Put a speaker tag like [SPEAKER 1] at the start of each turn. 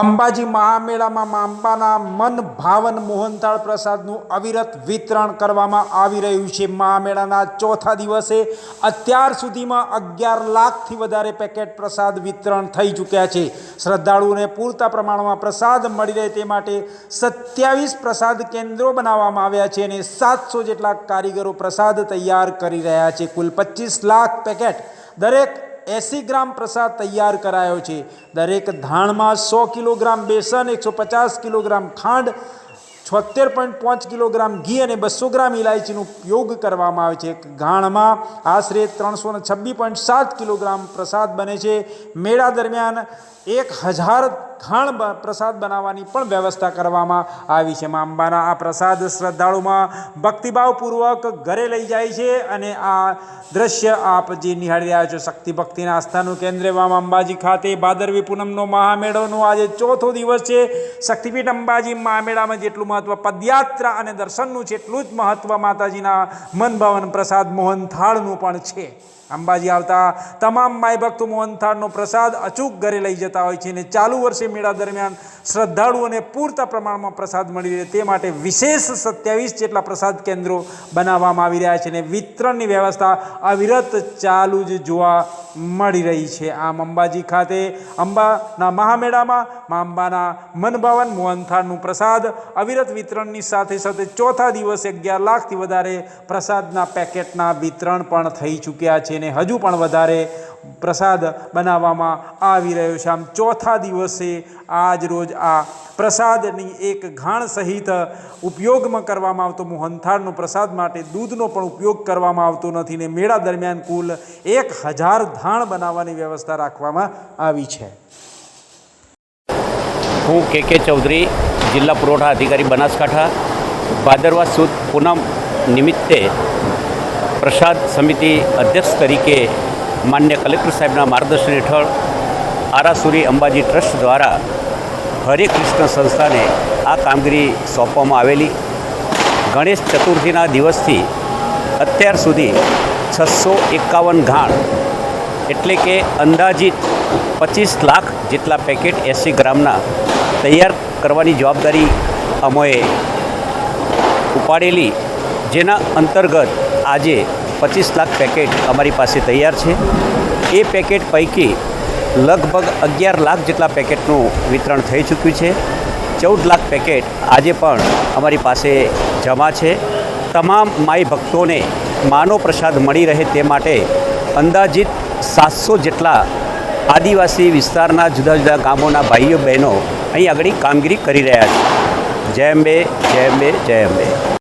[SPEAKER 1] અંબાજી મહામેળામાં મા અંબાના મન ભાવન મોહનથાળ પ્રસાદનું અવિરત વિતરણ કરવામાં આવી રહ્યું છે. મહામેળાના ચોથા દિવસે અત્યાર સુધીમાં અગિયાર લાખથી વધારે પેકેટ પ્રસાદ વિતરણ થઈ ચૂક્યા છે. શ્રદ્ધાળુઓને પૂરતા પ્રમાણમાં પ્રસાદ મળી રહે તે માટે સત્યાવીસ પ્રસાદ કેન્દ્રો બનાવવામાં આવ્યા છે અને સાતસો જેટલા કારીગરો પ્રસાદ તૈયાર કરી રહ્યા છે. કુલ પચીસ લાખ પેકેટ દરેક એંસી ગ્રામ પ્રસાદ તૈયાર કરાયો છે. દરેક ધાણમાં સો કિલોગ્રામ બેસન, એકસો પચાસ કિલોગ્રામ ખાંડ, છોતેર પોઈન્ટ પાંચ કિલોગ્રામ ઘી અને બસો ગ્રામ ઇલાયચીનો ઉપયોગ કરવામાં આવે છે. ઘાણમાં આશરે ત્રણસો ને છવ્વીસ પોઈન્ટ સાત કિલોગ્રામ પ્રસાદ બને છે. મેળા દરમિયાન એક હજાર બ- પ્રસાદ બનાવવાની પણ વ્યવસ્થા કરવામાં આવી છે. મા અંબાના આ પ્રસાદ શ્રદ્ધાળુમાં ભક્તિભાવપૂર્વક ઘરે લઈ જાય છે અને આ દ્રશ્ય આપ જે નિહાળી રહ્યા છો શક્તિ ભક્તિના આસ્થાનું કેન્દ્ર એવા અંબાજી ખાતે ભાદરવી પૂનમનો મહામેળોનો આજે ચોથો દિવસ છે. શક્તિપીઠ અંબાજી મહામેળામાં જેટલું મહત્વ, પદયાત્રા અને દર્શનનું છે એટલું જ મહત્વ માતાજીના મનભાવન પ્રસાદ મોહન થાળનું પણ છે. અંબાજી આવતા તમામ માય ભક્તો મોહનથાળનો પ્રસાદ અચૂક ઘરે લઈ જતા હોય છે અને ચાલુ વર્ષે મેળા દરમિયાન શ્રદ્ધાળુઓને પૂરતા પ્રમાણમાં પ્રસાદ મળી રહે તે માટે વિશેષ સત્યાવીસ જેટલા પ્રસાદ કેન્દ્રો બનાવવામાં આવી રહ્યા છે અને વિતરણની વ્યવસ્થા અવિરત ચાલુ જ જોવા મળી રહી છે. આમ અંબાજી ખાતે અંબાના મહામેળામાં મા અંબાના મનભાવન મોહનથાળનું પ્રસાદ, અવિરત વિતરણની સાથે સાથે ચોથા દિવસે અગિયાર લાખથી વધારે પ્રસાદના પેકેટના વિતરણ પણ થઈ ચૂક્યા છે અને હજુ પણ વધારે પ્રસાદ બનાવવામાં આવી રહ્યો છે. આમ ચોથા દિવસે આજ રોજ આ પ્રસાદની એક ઘાણ સહિત ઉપયોગમાં કરવામાં આવતો મોહનથાળનો પ્રસાદ માટે દૂધનો પણ ઉપયોગ કરવામાં આવતો નથી ને મેળા દરમિયાન કુલ એક હજાર ધાણ બનાવવાની વ્યવસ્થા રાખવામાં આવી છે.
[SPEAKER 2] હું કે કે ચૌધરી, જિલ્લા પુરવઠા અધિકારી બનાસકાંઠા, ભાદરવા સુદ પૂનમ નિમિત્તે પ્રસાદ સમિતિ અધ્યક્ષ તરીકે માન્ય કલેક્ટર સાહેબના માર્ગદર્શન હેઠળ આરાસુરી અંબાજી ટ્રસ્ટ દ્વારા હરે કૃષ્ણ સંસ્થાને આ કામગીરી સોંપવામાં આવેલી. ગણેશ ચતુર્થીના દિવસથી અત્યાર સુધી છસો એકાવન ઘાણ એટલે કે અંદાજિત પચીસ લાખ જેટલા પેકેટ એંસી ગ્રામના તૈયાર કરવાની જવાબદારી અમોએ ઉપાડેલી, જેના અંતર્ગત આજે પચીસ લાખ પેકેટ અમારી પાસે તૈયાર છે. એ પેકેટ પૈકી લગભગ અગિયાર લાખ જેટલા પેકેટનું વિતરણ થઈ ચૂક્યું છે. ચૌદ લાખ પેકેટ આજે પણ અમારી પાસે જમા છે. તમામ માઈ ભક્તોને માનો પ્રસાદ મળી રહે તે માટે અંદાજિત સાતસો જેટલા આદિવાસી વિસ્તારના જુદા જુદા ગામોના ભાઈઓ બહેનો અહીં આગળ કામગીરી કરી રહ્યા છે. જય અંબે જય અંબે જય અંબે.